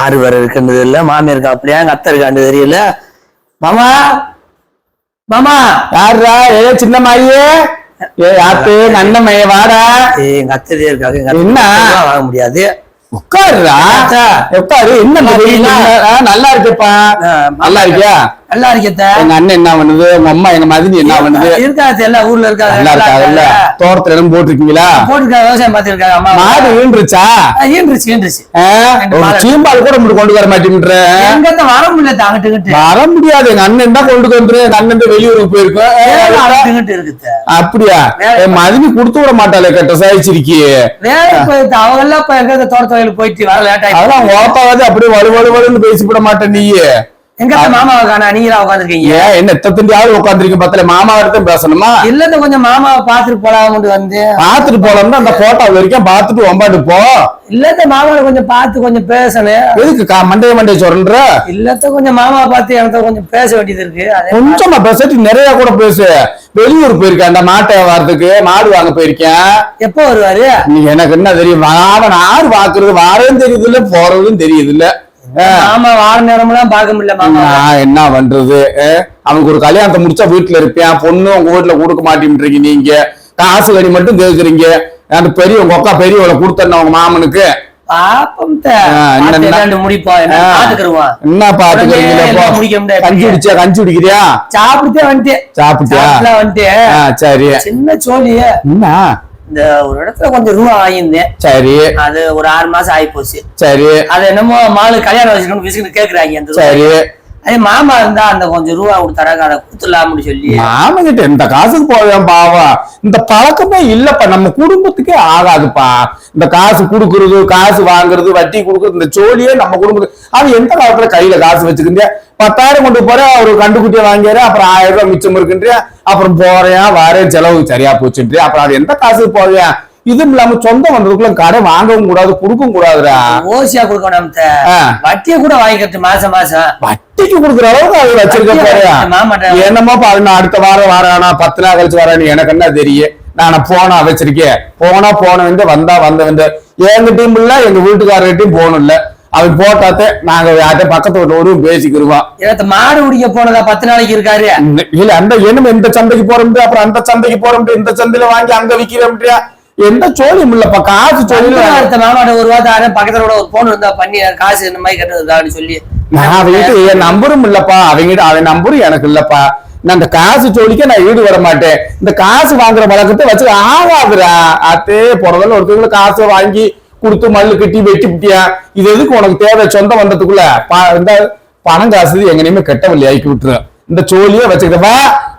ஆறு பேர் இருக்குன்றது இல்ல மாமியார் அப்படியா எங்க அத்தை இருக்காண்டு தெரியல. மாமா மாமா யாருடா ஏ சின்ன மாரியே. ஏ யாத்து அண்ணமைய வாடா. ஏய், எங்க அத்தை இருக்காங்க என்ன? வாங்க முடியாது. உட்காருடா. உட்காரு. என்ன நல்லா இருக்குப்பா. நல்லா இருக்கியா? நல்லா இருக்கத்த. எங்க அண்ணன் என்ன பண்ணுது? உங்க அம்மா எங்க மதினி என்ன பண்ணுது? இருக்காது எல்லாம் ஊர்ல இருக்காங்க நல்லா இருக்காங்கல்ல தோட்டத்துல இடம் போட்டிருக்கீங்களா? போட்டுருக்காங்க விவசாயம் பார்த்துருக்காங்க அம்மா. மாடு ஈன்றுச்சு ஈன்றுச்சு ஒரு சீம்பால் கூட இப்படி கொண்டு வர மாட்டேன்ற? எங்க வர முடியல இங்கிட்டு. வர முடியாது எங்க அண்ணன் தான் கொண்டு வந்துரு எங்க அண்ணன் வெளியூருக்கு போயிருக்கோம். இருக்குது அப்படியா? என் மதினி கொடுத்து விட மாட்டாளே கட்ட போயிட்டு அவங்க எல்லாம் இப்ப எங்க தோட்ட வயலுக்கு போயிட்டு வர லேட் ஆயிடுச்சு ஓப்பாவது அப்படியே வலு வலு வலுன்னு பேசி விட மாட்டேன் நீ எங்க மாமாவை காணா? நீங்களா உட்காந்துருக்கீங்க ஏன் என்ன எத்தத்தியாவது உட்காந்துருக்கீங்க பத்தல மாமா பேசணுமா? இல்லன்னு கொஞ்சம் மாமாவை பாத்துட்டு போலாம்னு வந்து. பாத்துட்டு போலாம்னா அந்த போட்டோ வரைக்கும் பாத்துட்டு ஒம்பாட்டு போ. இல்லத்த மாமாவை கொஞ்சம் பார்த்து கொஞ்சம் பேசணும். எதுக்கு மண்டைய மண்டைய சொல்ற? இல்லத்த கொஞ்சம் மாமாவை பார்த்து எனக்கு கொஞ்சம் பேச வேண்டியது இருக்கு. கொஞ்சமா பேசிட்டு நிறைய கூட பேசு. வெளியூர் போயிருக்கேன் அந்த மாட்டை வாரத்துக்கு. மாடு வாங்க போயிருக்கேன். எப்போ வருவாரு? நீ எனக்கு என்ன தெரியும்? அவன் ஆறு பாக்குறது வாரதும் தெரியுது இல்ல போறதும் தெரியுது இல்ல. மாமா வார நேரம்லாம் பார்க்க முடியல மாமா. என்ன பண்றது? அவனுக்கு ஒரு கல்யாணத்தை முடிச்சா வீட்டுல இருப்பேன் பொண்ணு உங்க வீட்டுல கொடுக்க மாட்டேன்றீங்க நீங்க. காசு கடி மட்டும் கேக்குறீங்க. அந்த பெரிய உங்க அக்கா பெரியவளை கொடுத்தேன் உங்க மாமனுக்கு. என்ன பாத்துக்கிறீங்களா. கஞ்சி குடிச்சியா? கஞ்சி குடிக்கிறியா? சாப்பிட்டுட்டே வந்துட்டு சாப்பிட்டியா வந்துட்டு சரி. சின்ன சோழிய. என்ன? இந்த ஒரு இடத்துல கொஞ்சம் ரூபா வாங்கியிருந்தேன். சரி. அது ஒரு ஆறு மாசம் ஆகி போச்சு சரி. அது என்னமோ மாலு கல்யாணம் வச்சுக்கணும் விசுக்கு கேக்குறாங்க. சரி. அதே மாமா இருந்தா அந்த கொஞ்சம் ரூபா கொடுத்தாராங்க அதை கொடுத்துடலாம்னு சொல்லி. மாமன் கிட்ட இந்த காசுக்கு போவேன் பாவம் இந்த பழக்கமே இல்லப்பா. நம்ம குடும்பத்துக்கே ஆகாதுப்பா. இந்த காசு குடுக்கறது காசு வாங்குறது வட்டி கொடுக்கறது இந்த சோழியே நம்ம குடும்பத்துக்கு அது எந்த காலத்துல கையில காசு வச்சுக்கிறியா பத்தாயிரம் கொண்டு போறேன். ஒரு கண்டுக்குட்டியை வாங்கிற அப்புறம் ஆயிரம் ரூபாய் மிச்சம் இருக்குன்றியா? அப்புறம் போறேன் வரேன். செலவு சரியா போச்சுன்றியா? அப்புறம் அது எந்த காசுக்கு போவேன்? இதுவும் இல்லாம சொந்தம் வந்ததுக்குள்ள கடை வாங்கவும் கூடாது கொடுக்கவும் கூடாதுடா. ஓசியா கொடுக்கணும். வட்டியை கூட வாங்கிக்கிறது மாசம் மாசம். வட்டிக்கு கொடுக்குற அளவுக்கு அது வச்சிருக்க மாமாட்ட- என்னமோ பாரு நான் அடுத்த வாரம் வரானா பத்து நாள் கழிச்சு வரேன்னு எனக்கு என்ன தெரியும்? நான் போனா வச்சிருக்கேன். போனா போன வந்து வந்தா வந்த வந்து எங்கிட்டையும் இல்ல எங்க வீட்டுக்காரர்கிட்டயும் போகணும் இல்ல. அவன் போட்டாத்தே நாங்க யார்கிட்ட பக்கத்து வீட்டுல ஒரு பேசிக்கிருவோம். எனக்கு மாடு குடிக்க போனதா பத்து நாளைக்கு இருக்காரு. இல்ல அந்த என்ன இந்த சந்தைக்கு போறோம் அப்புறம் அந்த சந்தைக்கு போறோம் இந்த சந்தையில வாங்கி அங்க விக்கிறோம்ன்றியா எந்த சோழியும் இல்லப்பா? காசு சோழியில அடுத்த மாமாட்ட ஒரு வாரம் பக்கத்துல ஒரு போன் இருந்தா பண்ணி காசு இந்த மாதிரி கட்டுறதுக்கான்னு சொல்லி. நான் அவங்கிட்ட என் நம்பரும் இல்லப்பா. அவங்கிட்ட அவன் நம்பரும் எனக்கு இல்லப்பா. நான் இந்த காசு ஜோலிக்க நான் ஈடு வர மாட்டேன். இந்த காசு வாங்குற வழக்கத்தை வச்சு ஆகாதுடா அத்தே போறதில்ல ஒருத்தவங்களுக்கு காசை வாங்கி கொடுத்து மல்லு கட்டி வெட்டி விட்டியா இது எதுக்கு உனக்கு தேவை? சொந்தம் வந்ததுக்குள்ள இந்த பணம் காசு எங்கனையுமே கெட்டவில்லை ஆக்கி விட்டுரும் இந்த சோழியே வச்சுக்கிட்ட வா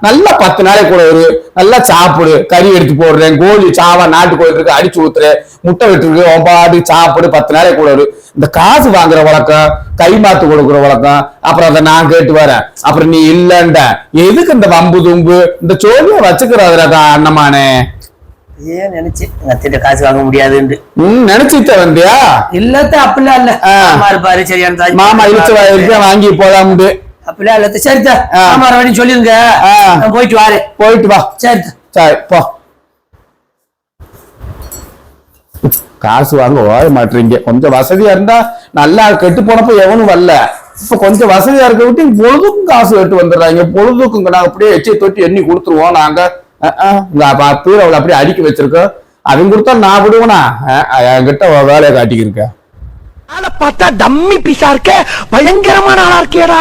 நல்லா பத்து நாளைக்கு கூட ஒரு நல்லா சாப்பிடு கறி எடுத்து போடுறேன் கோழி சாவா நாட்டு கோழி இருக்கு அடிச்சு ஊத்துறேன் முட்டை விட்டுருக்கு ஒம்பாடு சாப்பிடு பத்து நாளைக்கு கூட ஒரு இந்த காசு வாங்குற வழக்கம் கை மாத்து கொடுக்குற வழக்கம் அப்புறம் அதை நான் கேட்டு வரேன். அப்புறம் நீ இல்லண்ட எதுக்கு இந்த வம்பு தும்பு? இந்த சோழிய வச்சுக்கிறதுல அண்ணமானே. ஏன் நினைச்சு? எங்க காசு வாங்க முடியாதுன்னு நினைச்சிட்ட வந்தியா? இல்லத்த அப்படிலாம் இல்ல. மாமா இருப்பாரு சரியான மாமா இழுச்ச வாங்கி போலாம்னு அப்படிலாம் இல்ல. சரிதா. ஆ. மாமா வர வேண்டி சொல்லிருங்க போயிட்டு வாரேன். போயிட்டு வா. சரிதா சரி போ. காசு வாங்க ஓய மாட்டீங்க கொஞ்சம் வசதியா இருந்தா நல்லா கெட்டு போனப்ப எவனும் வரல. இப்ப கொஞ்சம் வசதியா இருக்க விட்டு பொழுதுக்கும் காசு கட்டு வந்துடுறாங்க. பொழுதுக்கும் நாங்க அப்படியே எச்சை தொட்டி எண்ணி கொடுத்துருவோம் நாங்க. பீரோ அவளை அப்படியே அடுக்கி வச்சிருக்கோம். அவங்க கொடுத்தா நான் விடுவேனா? என்கிட்ட வேலையை காட்டிக்கிருக்கேன் பார்த்தா டம்மி பீஸா இருக்க. பயங்கரமான ஆளா இருக்கேடா